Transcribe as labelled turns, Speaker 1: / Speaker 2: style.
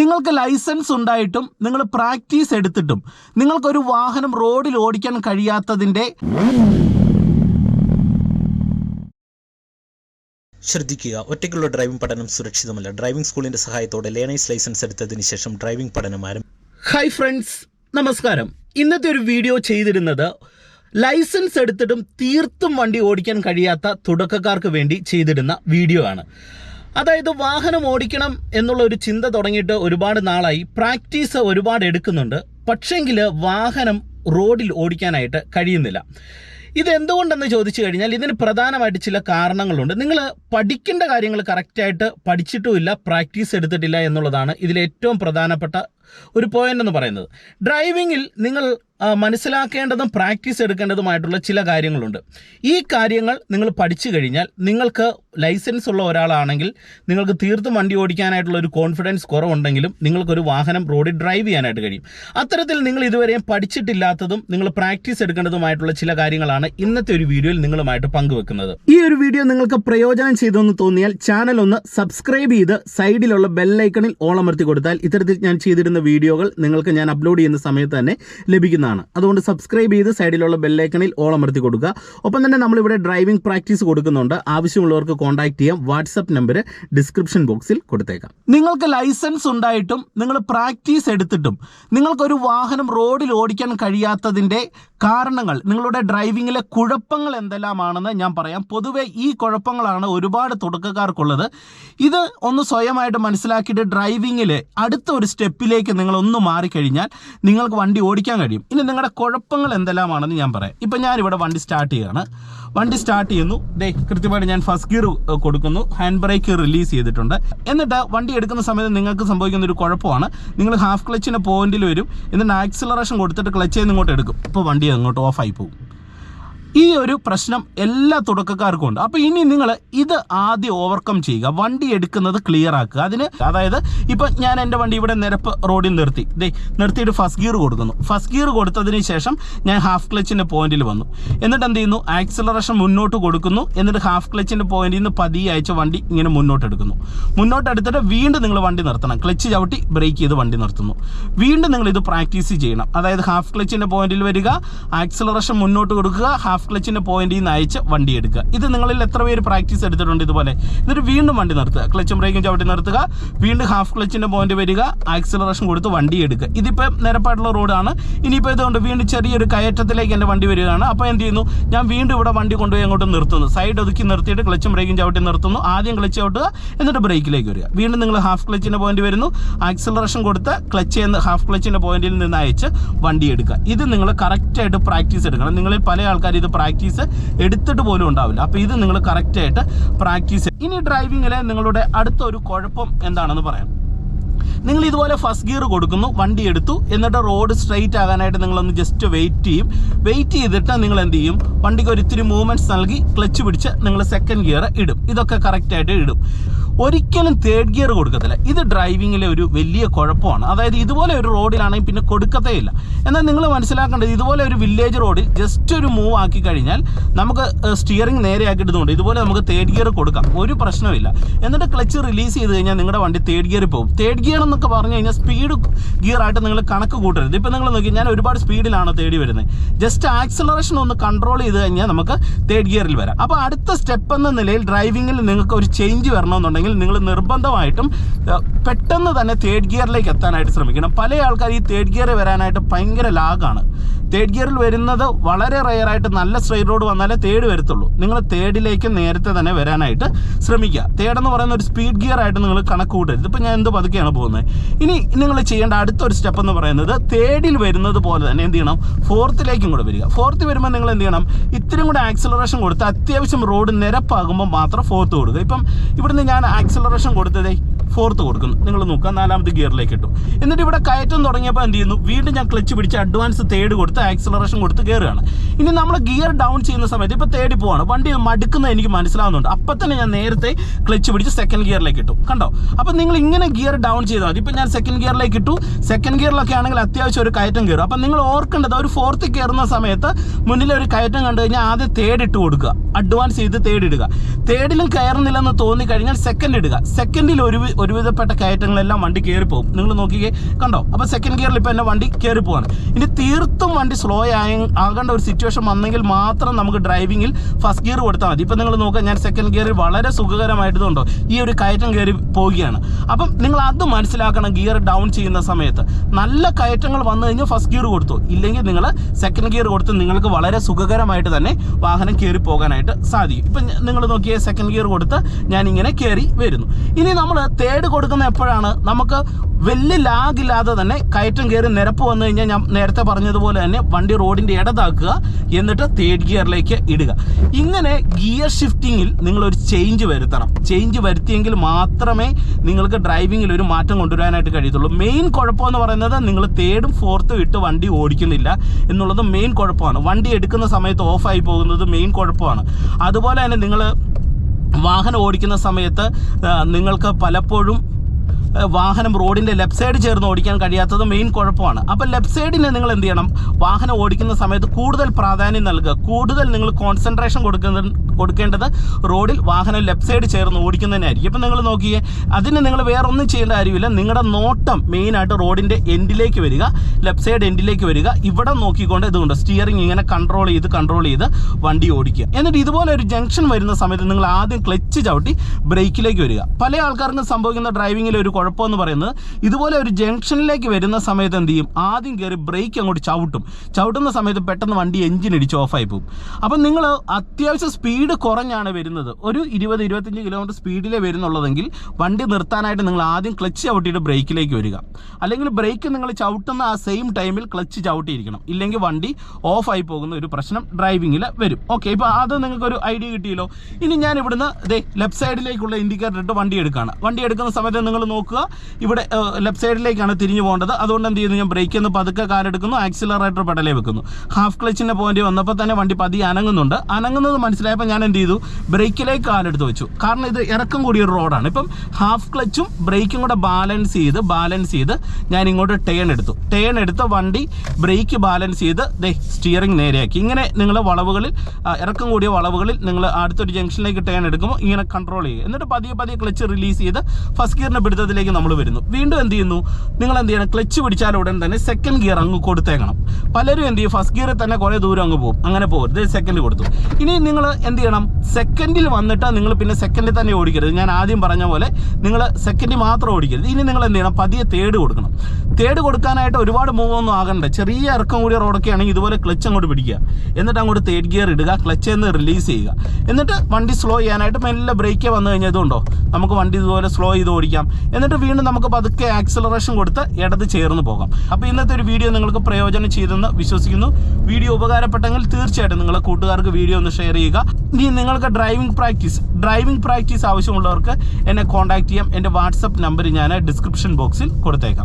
Speaker 1: നിങ്ങൾക്ക് ലൈസൻസ് ഉണ്ടായിട്ടും നിങ്ങൾ പ്രാക്ടീസ് എടുത്തിട്ടും നിങ്ങൾക്കൊരു വാഹനം റോഡിൽ ഓടിക്കാൻ കഴിയാത്തതിന്റെ
Speaker 2: ശ്രദ്ധിക്കുക ഒറ്റയ്ക്കുള്ള ഡ്രൈവിംഗ് പഠനം സുരക്ഷിതമല്ല. ഡ്രൈവിംഗ് സ്കൂളിന്റെ സഹായത്തോടെ ലേണേഴ്സ് ലൈസൻസ് എടുത്തതിന് ശേഷം ഡ്രൈവിംഗ് പഠനം ആരംഭിക്കും
Speaker 1: ഹായ് ഫ്രണ്ട്സ് നമസ്കാരം. ഇന്നത്തെ ഒരു വീഡിയോ ചെയ്തിരുന്നത് ലൈസൻസ് എടുത്തിട്ടും തീർത്തും വണ്ടി ഓടിക്കാൻ കഴിയാത്ത തുടക്കക്കാർക്ക് വേണ്ടി ചെയ്തിരുന്ന വീഡിയോ ആണ്. അതായത് വാഹനം ഓടിക്കണം എന്നുള്ള ഒരു ചിന്ത തുടങ്ങിയിട്ട് ഒരുപാട് നാളായി. പ്രാക്ടീസ് ഒരുപാട് എടുക്കുന്നുണ്ട്. പക്ഷെങ്കിൽ വാഹനം റോഡിൽ ഓടിക്കാനായിട്ട് കഴിയുന്നില്ല. ഇത് എന്തുകൊണ്ടെന്ന് ചോദിച്ചു കഴിഞ്ഞാൽ ഇതിന് പ്രധാനമായിട്ട് ചില കാരണങ്ങളുണ്ട്. നിങ്ങൾ പഠിക്കേണ്ട കാര്യങ്ങൾ കറക്റ്റായിട്ട് പഠിച്ചിട്ടുമില്ല പ്രാക്ടീസ് എടുത്തിട്ടില്ല എന്നുള്ളതാണ് ഇതിൽ ഏറ്റവും പ്രധാനപ്പെട്ട ഒരു പോയിന്റ് എന്ന് പറയുന്നത്. ഡ്രൈവിങ്ങിൽ നിങ്ങൾ മനസ്സിലാക്കേണ്ടതും പ്രാക്ടീസ് എടുക്കേണ്ടതുമായിട്ടുള്ള ചില കാര്യങ്ങളുണ്ട്. ഈ കാര്യങ്ങൾ നിങ്ങൾ പഠിച്ചു കഴിഞ്ഞാൽ നിങ്ങൾക്ക് ലൈസൻസ് ഉള്ള ഒരാളാണെങ്കിൽ നിങ്ങൾക്ക് തീർത്തും വണ്ടി ഓടിക്കാനായിട്ടുള്ള ഒരു കോൺഫിഡൻസ് കുറവുണ്ടെങ്കിലും നിങ്ങൾക്കൊരു വാഹനം റോഡിൽ ഡ്രൈവ് ചെയ്യാനായിട്ട് കഴിയും. അത്തരത്തിൽ നിങ്ങൾ ഇതുവരെയും പഠിച്ചിട്ടില്ലാത്തതും നിങ്ങൾ പ്രാക്ടീസ് എടുക്കേണ്ടതുമായിട്ടുള്ള ചില കാര്യങ്ങളാണ് ഇന്നത്തെ ഒരു വീഡിയോയിൽ നിങ്ങളുമായിട്ട് പങ്കുവെക്കുന്നത്. ഈ ഒരു വീഡിയോ നിങ്ങൾക്ക് പ്രയോജനം ചെയ്തെന്ന് തോന്നിയാൽ ചാനൽ ഒന്ന് സബ്സ്ക്രൈബ് ചെയ്ത് സൈഡിലുള്ള ബെല്ലൈക്കണിൽ ഓളമർത്തി കൊടുത്താൽ ഇത്തരത്തിൽ ഞാൻ ചെയ്തിരുന്ന വീഡിയോകൾ നിങ്ങൾക്ക് ഞാൻ അപ്ലോഡ് ചെയ്യുന്ന സമയത്ത് തന്നെ ലഭിക്കുന്നതാണ്. അതുകൊണ്ട് സബ്സ്ക്രൈബ് ചെയ്ത് സൈഡിലുള്ള ബെല്ലൈക്കണിൽ അമർത്തി കൊടുക്കുക. ഒപ്പം തന്നെ നമ്മളിവിടെ ഡ്രൈവിംഗ് പ്രാക്ടീസ് കൊടുക്കുന്നുണ്ട്. ആവശ്യമുള്ളവർക്ക് കോൺടാക്ട് ചെയ്യാം. വാട്സപ്പ് നമ്പർ ഡിസ്ക്രിപ്ഷൻ ബോക്സിൽ കൊടുത്തേക്കാം. നിങ്ങൾക്ക് ലൈസൻസ് ഉണ്ടായിട്ടും നിങ്ങൾ പ്രാക്ടീസ് എടുത്തിട്ടും നിങ്ങൾക്കൊരു വാഹനം റോഡിൽ ഓടിക്കാൻ കഴിയാത്തതിന്റെ കാരണങ്ങൾ നിങ്ങളുടെ ഡ്രൈവിങ്ങിലെ കുഴപ്പങ്ങൾ എന്തെല്ലാമാണെന്ന് ഞാൻ പറയാം. പൊതുവേ ഈ കുഴപ്പങ്ങളാണ് ഒരുപാട് തുടക്കക്കാർക്കുള്ളത്. ഇത് ഒന്ന് സ്വയമായിട്ട് മനസ്സിലാക്കിയിട്ട് ഡ്രൈവിങ്ങിൽ അടുത്ത ഒരു സ്റ്റെപ്പിലേക്ക് നിങ്ങൾ ഒന്ന് മാറിക്കഴിഞ്ഞാൽ നിങ്ങൾക്ക് വണ്ടി ഓടിക്കാൻ കഴിയും. ഇനി നിങ്ങളുടെ കുഴപ്പങ്ങൾ എന്തെല്ലാമാണെന്ന് ഞാൻ പറയാം. ഇപ്പം ഞാനിവിടെ വണ്ടി സ്റ്റാർട്ട് ചെയ്യുകയാണ് വണ്ടി സ്റ്റാർട്ട് ചെയ്യുന്നു. ഡേ കൃത്യമായിട്ട് ഞാൻ ഫസ്റ്റ് ഗിയർ കൊടുക്കുന്നു. ഹാൻഡ് ബ്രേക്ക് റിലീസ് ചെയ്തിട്ടുണ്ട്. എന്നിട്ട് വണ്ടി എടുക്കുന്ന സമയത്ത് നിങ്ങൾക്ക് സംഭവിക്കുന്ന ഒരു കുഴപ്പമാണ്. നിങ്ങൾ ഹാഫ് ക്ലച്ചിന്റെ പോയിന്റിൽ വരും. എന്നിട്ട് ആക്സിലറേഷൻ കൊടുത്തിട്ട് ക്ലച്ച് ചെയ്ത് ഇങ്ങോട്ട് എടുക്കും. അപ്പോൾ വണ്ടി അങ്ങോട്ട് ഓഫായി പോകും. ഈ ഒരു പ്രശ്നം എല്ലാ തുടക്കക്കാർക്കും ഉണ്ട് അപ്പോൾ ഇനി നിങ്ങൾ ഇത് ആദ്യം ഓവർകം ചെയ്യുക. വണ്ടി എടുക്കുന്നത് ക്ലിയർ ആക്കുക. അതിന് അതായത് ഇപ്പം ഞാൻ എന്റെ വണ്ടി ഇവിടെ നിരപ്പ് റോഡിൽ നിർത്തി. ദേ നിർത്തിയിട്ട് ഫസ്റ്റ് ഗിയർ കൊടുക്കുന്നു. ഫസ്റ്റ് ഗിയർ കൊടുത്തതിന് ശേഷം ഞാൻ ഹാഫ് ക്ലച്ചിന്റെ പോയിന്റിൽ വന്നു. എന്നിട്ട് എന്ത് ചെയ്യുന്നു? ആക്സിലറേഷൻ മുന്നോട്ട് കൊടുക്കുന്നു. എന്നിട്ട് ഹാഫ് ക്ലച്ചിന്റെ പോയിന്റിൽ നിന്ന് പതിയെ അയച്ച വണ്ടി ഇങ്ങനെ മുന്നോട്ട് എടുക്കുന്നു. മുന്നോട്ട് എടുത്തിട്ട് വീണ്ടും നിങ്ങൾ വണ്ടി നിർത്തണം. ക്ലച്ച് ചവിട്ടി ബ്രേക്ക് ചെയ്ത് വണ്ടി നിർത്തുന്നു. വീണ്ടും നിങ്ങൾ ഇത് പ്രാക്ടീസ് ചെയ്യണം. അതായത് ഹാഫ് ക്ലച്ചിന്റെ പോയിന്റിൽ വരിക ആക്സിലറേഷൻ മുന്നോട്ട് കൊടുക്കുക ഹാഫ് ക്ലച്ചിന്റെ പോയിന്റിൽ നിന്ന് അയച്ച് വണ്ടി എടുക്കുക. ഇത് നിങ്ങളിൽ എത്ര പേര് പ്രാക്ടീസ് എടുത്തിട്ടുണ്ട് ഇതുപോലെ? എന്നിട്ട് വീണ്ടും വണ്ടി നിർത്തുക. ക്ലച്ചും ബ്രേക്കും ചവിട്ടി നിർത്തുക. വീണ്ടും ഹാഫ് ക്ലച്ചിന്റെ പോയിന്റ് വരിക. ആക്സിലറേഷൻ കൊടുത്ത് വണ്ടി എടുക്കുക. ഇതിപ്പോൾ നിരപ്പായിട്ടുള്ള റോഡാണ് ഇനിയിപ്പോൾ ഇതുകൊണ്ട് വീണ്ടും ചെറിയൊരു കയറ്റത്തിലേക്ക് എന്റെ വണ്ടി വരികയാണ്. അപ്പോൾ എന്ത് ചെയ്യുന്നു? ഞാൻ വീണ്ടും ഇവിടെ വണ്ടി കൊണ്ടുപോയി അങ്ങോട്ട് നിർത്തുന്നു. സൈഡ് ഒതുക്കി നിർത്തിയിട്ട് ക്ലച്ചും ബ്രേക്കും ചവിട്ടി നിർത്തുന്നു. ആദ്യം ക്ലച്ച് ചവിട്ടുക എന്നിട്ട് ബ്രേക്കിലേക്ക് വരിക. വീണ്ടും നിങ്ങൾ ഹാഫ് ക്ലച്ചിന്റെ പോയിന്റ് വരുന്നു. ആക്സിലറേഷൻ കൊടുത്ത് ക്ലച്ച് ചെയ്യുന്ന ഹാഫ് ക്ലച്ചിന്റെ പോയിന്റിൽ നിന്ന് അയച്ച് വണ്ടി എടുക്കുക. ഇത് നിങ്ങൾ കറക്റ്റായിട്ട് പ്രാക്ടീസ് എടുക്കണം. നിങ്ങളിൽ പല ആൾക്കാർ ഇത് പ്രാക്ടീസ് എടുത്തിട്ട് പോലും ഉണ്ടാവില്ല. അപ്പോൾ ഇത് നിങ്ങൾ കറക്റ്റായിട്ട് പ്രാക്ടീസ് ഇനി ഡ്രൈവിങ്ങിലെ നിങ്ങളുടെ അടുത്ത ഒരു കുഴപ്പം എന്താണെന്ന് പറയാം. നിങ്ങൾ ഇതുപോലെ ഫസ്റ്റ് ഗിയർ കൊടുക്കുന്നു വണ്ടി എടുത്തു എന്നിട്ട് റോഡ് സ്ട്രെയിറ്റ് ആകാനായിട്ട് നിങ്ങളൊന്ന് ജസ്റ്റ് വെയിറ്റ് ചെയ്യും. വെയിറ്റ് ചെയ്തിട്ട് നിങ്ങൾ എന്ത് ചെയ്യും? വണ്ടിക്ക് ഒരു ഇത്തിരി മൂവ്മെന്റ്സ് നൽകി ക്ലച്ച് പിടിച്ച് നിങ്ങൾ സെക്കൻഡ് ഗിയർ ഇടും. ഇതൊക്കെ കറക്റ്റായിട്ട് ഇടും. ഒരിക്കലും തേർഡ് ഗിയർ കൊടുക്കത്തില്ല. ഇത് ഡ്രൈവിങ്ങിലെ ഒരു വലിയ കുഴപ്പമാണ്. അതായത് ഇതുപോലെ ഒരു റോഡിലാണെങ്കിൽ പിന്നെ കൊടുക്കത്തേ ഇല്ല എന്നാൽ നിങ്ങൾ മനസ്സിലാക്കേണ്ടത് ഇതുപോലെ ഒരു വില്ലേജ് റോഡിൽ ജസ്റ്റ് ഒരു മൂവ് ആക്കി കഴിഞ്ഞാൽ നമുക്ക് സ്റ്റിയറിംഗ് നേരെ ആക്കിയിട്ടുണ്ട് ഇതുപോലെ നമുക്ക് തേർഡ് ഗിയർ കൊടുക്കാം. ഒരു പ്രശ്നമില്ല എന്നിട്ട് ക്ലച്ച് റിലീസ് ചെയ്ത് കഴിഞ്ഞാൽ നിങ്ങളുടെ വണ്ടി തേർഡ് ഗിയറിൽ പോകും. തേർഡ് ഗിയർ എന്നൊക്കെ പറഞ്ഞു കഴിഞ്ഞാൽ സ്പീഡ് ഗിയർ ആയിട്ട് നിങ്ങൾ കണക്ക് കൂട്ടരുത്. ഇപ്പം നിങ്ങൾ നോക്കി ഞാൻ ഒരുപാട് സ്പീഡിലാണ് തേടി വരുന്നത്. ജസ്റ്റ് ആക്സിലറേഷൻ ഒന്ന് കൺട്രോൾ ചെയ്ത് കഴിഞ്ഞാൽ നമുക്ക് തേർഡ് ഗിയറിൽ വരാം. അപ്പോൾ അടുത്ത സ്റ്റെപ്പ് എന്ന നിലയിൽ ഡ്രൈവിങ്ങിൽ നിങ്ങൾക്ക് ഒരു ചേഞ്ച് വരണമെന്നുണ്ടെങ്കിൽ നിങ്ങൾ നിർബന്ധമായിട്ടും പെട്ടെന്ന് തന്നെ തേർഡ് ഗിയറിലേക്ക് എത്താനായിട്ട് ശ്രമിക്കണം. പല ആൾക്കാർ ഈ തേർഡ് ഗിയർ വരാനായിട്ട് ഭയങ്കര ലാഗാണ്. തേർഡ് ഗിയറിൽ വരുന്നത് വളരെ റെയറായിട്ട് നല്ല സ്ട്രെയിറ്റ് റോഡ് വന്നാലേ തേർഡ് വരത്തുള്ളൂ. നിങ്ങൾ തേർഡിലേക്ക് നേരത്തെ തന്നെ വരാനായിട്ട് ശ്രമിക്കുക. തേർഡ് എന്ന് പറയുന്ന ഒരു സ്പീഡ് ഗിയർ ആയിട്ട് നിങ്ങൾ കണക്ക് കൂട്ടരുത്. ഇപ്പം ഞാൻ എന്ത് പതുക്കെയാണ് പോകുന്നത്? ഇനി നിങ്ങൾ ചെയ്യേണ്ട അടുത്തൊരു സ്റ്റെപ്പ് എന്ന് പറയുന്നത് തേർഡിൽ വരുന്നത് പോലെ തന്നെ എന്ത് ചെയ്യണം? ഫോർത്തിലേക്കും കൂടെ വരിക. ഫോർത്ത് വരുമ്പോൾ നിങ്ങൾ എന്ത് ചെയ്യണം? ഇത്തിരി കൂടെ ആക്സിലറേഷൻ കൊടുത്ത് അത്യാവശ്യം റോഡ് നിരപ്പാകുമ്പോൾ മാത്രം ഫോർത്ത് കൊടുക്കുക ഇപ്പം ഇവിടുന്ന് ഞാൻ ആക്സിലറേഷൻ കൊടുത്തതേ ഫോർത്ത് കൊടുക്കുന്നു. നിങ്ങൾ നോക്കുക നാലാമത്തെ ഗിയറിലേക്ക് ഇട്ടു. എന്നിട്ട് ഇവിടെ കയറ്റം തുടങ്ങിയപ്പോൾ എന്ത് ചെയ്യുന്നു? വീണ്ടും ഞാൻ ക്ലച്ച് പിടിച്ച് അഡ്വാൻസ് തേർഡ് കൊടുത്ത് ആക്സിലറേഷൻ കൊടുത്ത് കയറുകയാണ്. ഇനി നമ്മൾ ഗിയർ ഡൗൺ ചെയ്യുന്ന സമയത്ത് ഇപ്പോൾ തേടി പോവാണ്. വണ്ടി മടുക്കുന്നത് എനിക്ക് മനസ്സിലാവുന്നുണ്ട്. അപ്പം തന്നെ ഞാൻ നേരത്തെ ക്ലച്ച് പിടിച്ച് സെക്കൻഡ് ഗിയറിലേക്ക് ഇട്ടു. കണ്ടോ? അപ്പം നിങ്ങൾ ഇങ്ങനെ ഗിയർ ഡൗൺ ചെയ്താൽ ഇപ്പം ഞാൻ സെക്കൻഡ് ഗിയറിലേക്ക് ഇട്ടു. സെക്കൻഡ് ഗിയറിലൊക്കെ ആണെങ്കിൽ അത്യാവശ്യം ഒരു കയറ്റം കയറും. അപ്പം നിങ്ങൾ ഓർക്കേണ്ടത് ഒരു ഫോർത്ത് കയറുന്ന സമയത്ത് മുന്നിൽ ഒരു കയറ്റം കണ്ടു കഴിഞ്ഞാൽ ആദ്യം തേർഡ് ഇട്ട് കൊടുക്കുക. അഡ്വാൻസ് ചെയ്ത് തേർഡ് ഇടുക. തേർഡിലും കയറുന്നില്ലെന്ന് തോന്നി കഴിഞ്ഞാൽ സെക്കൻഡ് ഇടുക സെക്കൻഡിൽ ഒരു ഒരുവിധപ്പെട്ട കയറ്റങ്ങളെല്ലാം വണ്ടി കയറി പോകും നിങ്ങൾ നോക്കിക്കേ കണ്ടോ? അപ്പോൾ സെക്കൻഡ് ഗിയറിൽ ഇപ്പോൾ എന്റെ വണ്ടി കയറി പോവാണ് ഇനി തീർത്തും വണ്ടി സ്ലോ ആയ ആകേണ്ട ഒരു സിറ്റുവേഷൻ വന്നെങ്കിൽ മാത്രം നമുക്ക് ഡ്രൈവിങ്ങിൽ ഫസ്റ്റ് ഗിയർ കൊടുത്താൽ മതി. ഇപ്പം നിങ്ങൾ നോക്കുക ഞാൻ സെക്കൻഡ് ഗിയറിൽ വളരെ സുഖകരമായിട്ടുണ്ടോ ഈ ഒരു കയറ്റം കയറി പോവുകയാണ്. അപ്പം നിങ്ങൾ അത് മനസ്സിലാക്കണം ഗിയർ ഡൗൺ ചെയ്യുന്ന സമയത്ത്. നല്ല കയറ്റങ്ങൾ വന്നു കഴിഞ്ഞാൽ ഫസ്റ്റ് ഗിയർ കൊടുത്തു. ഇല്ലെങ്കിൽ നിങ്ങൾ സെക്കൻഡ് ഗിയർ കൊടുത്ത് നിങ്ങൾക്ക് വളരെ സുഖകരമായിട്ട് തന്നെ വാഹനം കയറി പോകാനായിട്ട് സാധിക്കും. ഇപ്പം നിങ്ങൾ നോക്കിയ സെക്കൻഡ് ഗിയർ കൊടുത്ത് ഞാൻ ഇങ്ങനെ കയറി വരുന്നു. ഇനി നമ്മൾ തേർഡ് കൊടുക്കുന്ന എപ്പോഴാണ്? നമുക്ക് വലിയ ലാഗില്ലാതെ തന്നെ കയറ്റം കയറി നിരപ്പ് വന്നു കഴിഞ്ഞാൽ ഞാൻ നേരത്തെ പറഞ്ഞതുപോലെ തന്നെ വണ്ടി റോഡിന്റെ ഇടതാക്കുക എന്നിട്ട് തേർഡ് ഗിയറിലേക്ക് ഇടുക. ഇങ്ങനെ ഗിയർ ഷിഫ്റ്റിങ്ങിൽ നിങ്ങളൊരു ചേഞ്ച് വരുത്തണം. ചേഞ്ച് വരുത്തിയെങ്കിൽ മാത്രമേ നിങ്ങൾക്ക് ഡ്രൈവിങ്ങിൽ ഒരു മാറ്റം കൊണ്ടുവരാനായിട്ട് കഴിയത്തുള്ളൂ. മെയിൻ കുഴപ്പമെന്ന് പറയുന്നത് നിങ്ങൾ തേർഡും ഫോർത്തും ഇട്ട് വണ്ടി ഓടിക്കുന്നില്ല എന്നുള്ളത് മെയിൻ കുഴപ്പമാണ്. വണ്ടി എടുക്കുന്ന സമയത്ത് ഓഫായി പോകുന്നത് മെയിൻ കുഴപ്പമാണ്. അതുപോലെ തന്നെ നിങ്ങൾ വാഹനം ഓടിക്കുന്ന സമയത്ത് നിങ്ങൾക്ക് പലപ്പോഴും വാഹനം റോഡിന്റെ ലെഫ്റ്റ് സൈഡ് ചേർന്ന് ഓടിക്കാൻ കഴിയാത്തത് മെയിൻ കുഴപ്പമാണ്. അപ്പോൾ ലെഫ്റ്റ് സൈഡിന് നിങ്ങൾ എന്ത് ചെയ്യണം? വാഹനം ഓടിക്കുന്ന സമയത്ത് കൂടുതൽ പ്രാധാന്യം നൽകുക. കൂടുതൽ നിങ്ങൾ കോൺസെൻട്രേഷൻ കൊടുക്കുന്ന കൊടുക്കേണ്ടത് റോഡിൽ വാഹനം ലെഫ്റ്റ് സൈഡ് ചേർന്ന് ഓടിക്കുന്നതിനായിരിക്കും ഇപ്പം നിങ്ങൾ നോക്കിയേ അതിന് നിങ്ങൾ വേറൊന്നും ചെയ്യേണ്ട കാര്യമില്ല. നിങ്ങളുടെ നോട്ടം മെയിനായിട്ട് റോഡിന്റെ എൻഡിലേക്ക് വരിക ലെഫ്റ്റ് സൈഡ് എൻഡിലേക്ക് വരിക. ഇവിടെ നോക്കിക്കൊണ്ട് ഇതുകൊണ്ട് സ്റ്റിയറിംഗ് ഇങ്ങനെ കൺട്രോൾ ചെയ്ത് കൺട്രോൾ ചെയ്ത് വണ്ടി ഓടിക്കുക. എന്നിട്ട് ഇതുപോലെ ഒരു ജംഗ്ഷൻ വരുന്ന സമയത്ത് നിങ്ങൾ ആദ്യം ക്ലച്ച് ചവിട്ടി ബ്രേക്കിലേക്ക് വരിക. പല ആൾക്കാർക്കും സംഭവിക്കുന്ന ഡ്രൈവിങ്ങിൽ ഒരു കുഴപ്പമെന്ന് പറയുന്നത് ഇതുപോലെ ഒരു ജംഗ്ഷനിലേക്ക് വരുന്ന സമയത്ത് എന്ത് ചെയ്യും? ആദ്യം കയറി ബ്രേക്ക് അങ്ങോട്ട് ചവിട്ടും. ചവിട്ടുന്ന സമയത്ത് പെട്ടെന്ന് വണ്ടി എഞ്ചിൻ ഇടിച്ച് ഓഫായി പോകും. അപ്പം നിങ്ങൾ അത്യാവശ്യം സ്പീഡ് കുറഞ്ഞാണ് വരുന്നത്. ഒരു ഇരുപത് ഇരുപത്തഞ്ച് കിലോമീറ്റർ സ്പീഡിലേ വരുന്നുള്ളതെങ്കിൽ വണ്ടി നിർത്താനായിട്ട് നിങ്ങൾ ആദ്യം ക്ലച്ച് ചവിട്ടിയിട്ട് ബ്രേക്കിലേക്ക് വരിക. അല്ലെങ്കിൽ ബ്രേക്ക് നിങ്ങൾ ചവിട്ടുന്ന ആ സെയിം ടൈമിൽ ക്ലച്ച് ചവിട്ടിയിരിക്കണം. ഇല്ലെങ്കിൽ വണ്ടി ഓഫായി പോകുന്ന ഒരു പ്രശ്നം ഡ്രൈവിങ്ങിൽ വരും. ഓക്കെ ഇപ്പോൾ അത് നിങ്ങൾക്കൊരു ഐഡിയ കിട്ടിയല്ലോ. ഇനി ഞാൻ ഇവിടുന്ന് ദേ ലെഫ്റ്റ് സൈഡിലേക്കുള്ള ഇൻഡിക്കേറ്റർ ഇട്ട് വണ്ടി എടുക്കുകയാണ് വണ്ടി എടുക്കുന്ന സമയത്ത് നിങ്ങൾ നോക്കുക. ഇവിടെ ലെഫ്റ്റ് സൈഡിലേക്കാണ് തിരിഞ്ഞു പോകേണ്ടത്. അതുകൊണ്ട് എന്ത് ചെയ്യുന്നു? ഞാൻ ബ്രേക്ക് നിന്ന് പതുക്കെ കാലെടുക്കുന്നു ആക്സിലറേറ്റർ പെടലേ വെക്കുന്നു. ഹാഫ് ക്ലച്ചിന്റെ പോയിന്റ് വന്നപ്പോൾ തന്നെ വണ്ടി പതി അനങ്ങുന്നുണ്ട്. അനങ്ങുന്നത് മനസ്സിലായപ്പോൾ ഞാൻ എന്ത് ചെയ്തു? ബ്രേക്കിലേക്ക് കാലെടുത്ത് വെച്ചു. കാരണം ഇത് ഇറക്കം കൂടിയ ഒരു റോഡാണ്. ഇപ്പം ഹാഫ് ക്ലച്ചും ബ്രേക്കും കൂടെ ബാലൻസ് ചെയ്ത് ബാലൻസ് ചെയ്ത് ഞാൻ ഇങ്ങോട്ട് ടേൺ എടുത്തു. ടേൺ എടുത്ത വണ്ടി ബ്രേക്ക് ബാലൻസ് ചെയ്ത് ദേ സ്റ്റിയറിംഗ് നേരെയാക്കി. ഇങ്ങനെ നിങ്ങൾ വളവുകളിൽ ഇറക്കം കൂടിയ വളവുകളിൽ നിങ്ങൾ അടുത്തൊരു ജംഗ്ഷനിലേക്ക് ടേൺ എടുക്കുമ്പോൾ ഇങ്ങനെ കൺട്രോൾ ചെയ്യുക. എന്നിട്ട് പതിയെ പതിയെ ക്ലച്ച് റിലീസ് ചെയ്ത് ഫസ്റ്റ് ഗിയറിന്റെ പിടുത്തത്തിലേക്ക് നമ്മൾ വരുന്നു. വീണ്ടും എന്ത് ചെയ്യുന്നു? നിങ്ങൾ എന്ത് ചെയ്യണം? ക്ലച്ച് പിടിച്ചാൽ ഉടൻ തന്നെ സെക്കൻഡ് ഗിയർ അങ്ങ് കൊടുത്തേക്കണം. പലരും എന്ത് ചെയ്യും? ഫസ്റ്റ് ഗിയറിൽ തന്നെ കുറേ ദൂരം അങ്ങ് പോകും. അങ്ങനെ പോകരുത് സെക്കൻഡ് കൊടുത്തു. ഇനി നിങ്ങൾ എന്ത് ചെയ്യണം സെക്കൻഡിൽ വന്നിട്ട് നിങ്ങൾ പിന്നെ സെക്കൻഡിൽ തന്നെ ഓടിക്കരുത്. ഞാൻ ആദ്യം പറഞ്ഞ പോലെ നിങ്ങൾ സെക്കൻഡിൽ മാത്രം ഓടിക്കരുത്. ഇനി നിങ്ങൾ എന്ത് ചെയ്യണം? പതിയെ തേർഡ് കൊടുക്കണം. തേർഡ് കൊടുക്കാനായിട്ട് ഒരുപാട് മൂവ് ഒന്നും ആകണ്ട. ചെറിയ ഇറക്കം കൂടിയ റോഡൊക്കെ ആണെങ്കിൽ ഇതുപോലെ ക്ലച്ച് അങ്ങോട്ട് പിടിക്കുക. എന്നിട്ട് അങ്ങോട്ട് തേഡ് ഗിയർ ഇടുക ക്ലച്ച് എന്ന് റിലീസ് ചെയ്യുക. എന്നിട്ട് വണ്ടി സ്ലോ ചെയ്യാനായിട്ട് മെല്ലെ ബ്രേക്ക് വന്നു കഴിഞ്ഞതുകൊണ്ടോ നമുക്ക് വണ്ടി ഇതുപോലെ സ്ലോ ചെയ്ത് ഓടിക്കാം. എന്നിട്ട് വീണ്ടും നമുക്ക് പതുക്കെ ആക്സലറേഷൻ കൊടുത്ത് ഇടത് ചേർന്ന് പോകാം. അപ്പോൾ ഇന്നത്തെ ഒരു വീഡിയോ നിങ്ങൾക്ക് പ്രയോജനം ചെയ്തെന്ന് വിശ്വസിക്കുന്നു. വീഡിയോ ഉപകാരപ്പെട്ടെങ്കിൽ തീർച്ചയായിട്ടും നിങ്ങളെ കൂട്ടുകാർക്ക് വീഡിയോ ഒന്ന് ഷെയർ ചെയ്യുക. ഇനി നിങ്ങൾക്ക് ഡ്രൈവിംഗ് പ്രാക്ടീസ് ഡ്രൈവിംഗ് പ്രാക്ടീസ് ആവശ്യമുള്ളവർക്ക് എന്നെ കോൺടാക്ട് ചെയ്യാം. എന്റെ വാട്സപ്പ് നമ്പർ ഞാൻ ഡിസ്ക്രിപ്ഷൻ ബോക്സിൽ കൊടുത്തേക്കാം.